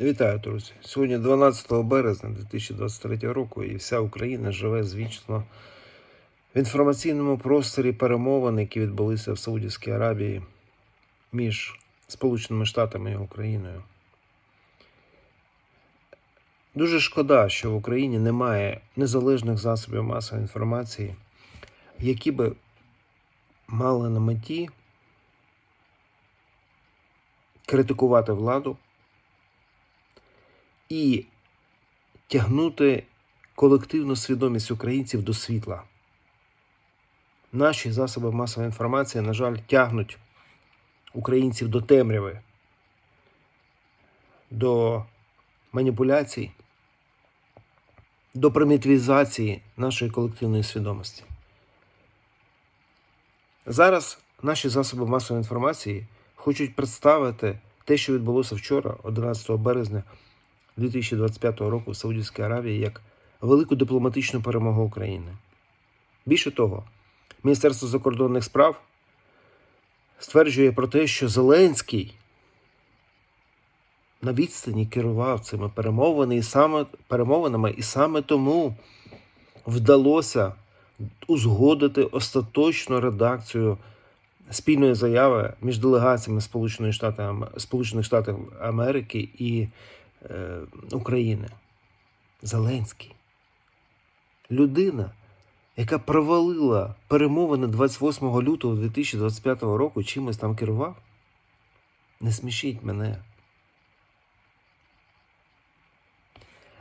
Вітаю, друзі! Сьогодні 12 березня 2023 року, і вся Україна живе звічно в інформаційному просторі перемовин, які відбулися в Саудівській Аравії між Сполученими Штатами і Україною. Дуже шкода, що в Україні немає незалежних засобів масової інформації, які би мали на меті критикувати владу і тягнути колективну свідомість українців до світла. Наші засоби масової інформації, на жаль, тягнуть українців до темряви, до маніпуляцій, до примітивізації нашої колективної свідомості. Зараз наші засоби масової інформації хочуть представити те, що відбулося вчора, 11 березня 2025 року в Саудівській Аравії, як велику дипломатичну перемогу України. Більше того, Міністерство закордонних справ стверджує про те, що Зеленський на відстані керував цими перемовини і саме, перемовинами, і саме тому вдалося узгодити остаточну редакцію спільної заяви між делегаціями Сполучених Штатів Америки і е, України. Зеленський. Людина, яка провалила перемовини 28 лютого 2025 року, чимось там керував. Не смішіть мене.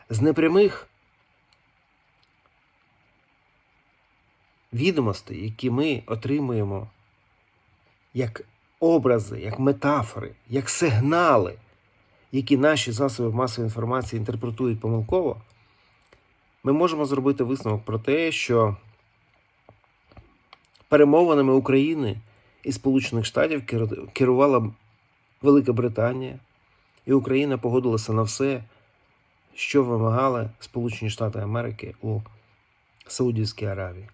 З непрямих відомостей, які ми отримуємо як образи, як метафори, як сигнали, які наші засоби масової інформації інтерпретують помилково, ми можемо зробити висновок про те, що перемовинами України і Сполучених Штатів керувала Велика Британія, і Україна погодилася на все, що вимагали Сполучені Штати Америки у Саудівській Аравії.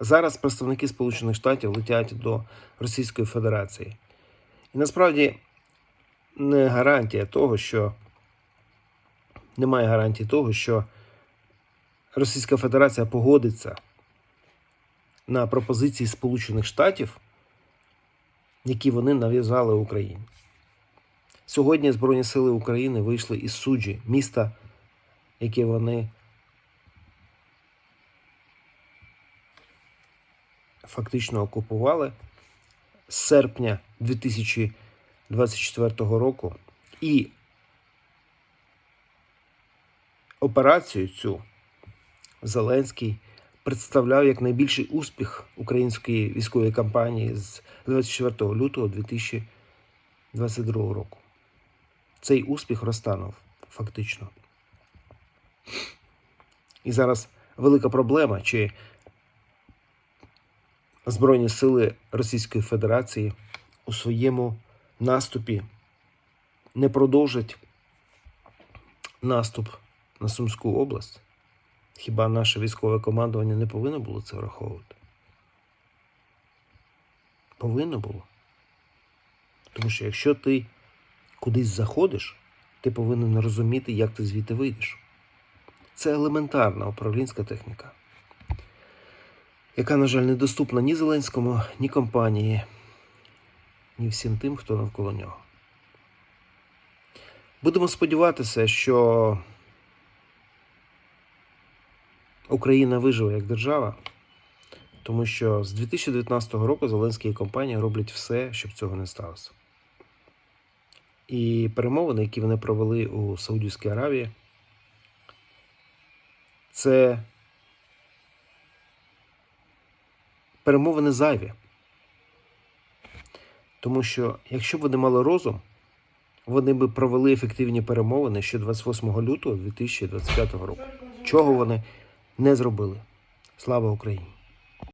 Зараз представники Сполучених Штатів летять до Російської Федерації. І насправді не гарантія того, що немає гарантії того, що Російська Федерація погодиться на пропозиції Сполучених Штатів, які вони нав'язали Україні. Сьогодні Збройні Сили України вийшли із суджі, міста, яке вони фактично окупували з серпня 2024 року. І операцію цю Зеленський представляв як найбільший успіх української військової кампанії з 24 лютого 2022 року. Цей успіх розтанув фактично. І зараз велика проблема, чи Збройні сили Російської Федерації у своєму наступі не продовжать наступ на Сумську область. Хіба наше військове командування не повинно було це враховувати? Повинно було. Тому що якщо ти кудись заходиш, ти повинен розуміти, як ти звідти вийдеш. Це елементарна управлінська техніка, яка, на жаль, недоступна ні Зеленському, ні компанії, ні всім тим, хто навколо нього. Будемо сподіватися, що Україна виживе як держава, тому що з 2019 року Зеленський і компанія роблять все, щоб цього не сталося. І перемовини, які вони провели у Саудівській Аравії, це перемовини зайві. Тому що, якщо б вони мали розум, вони би провели ефективні перемовини ще 28 лютого 2025 року. Чого вони не зробили? Слава Україні!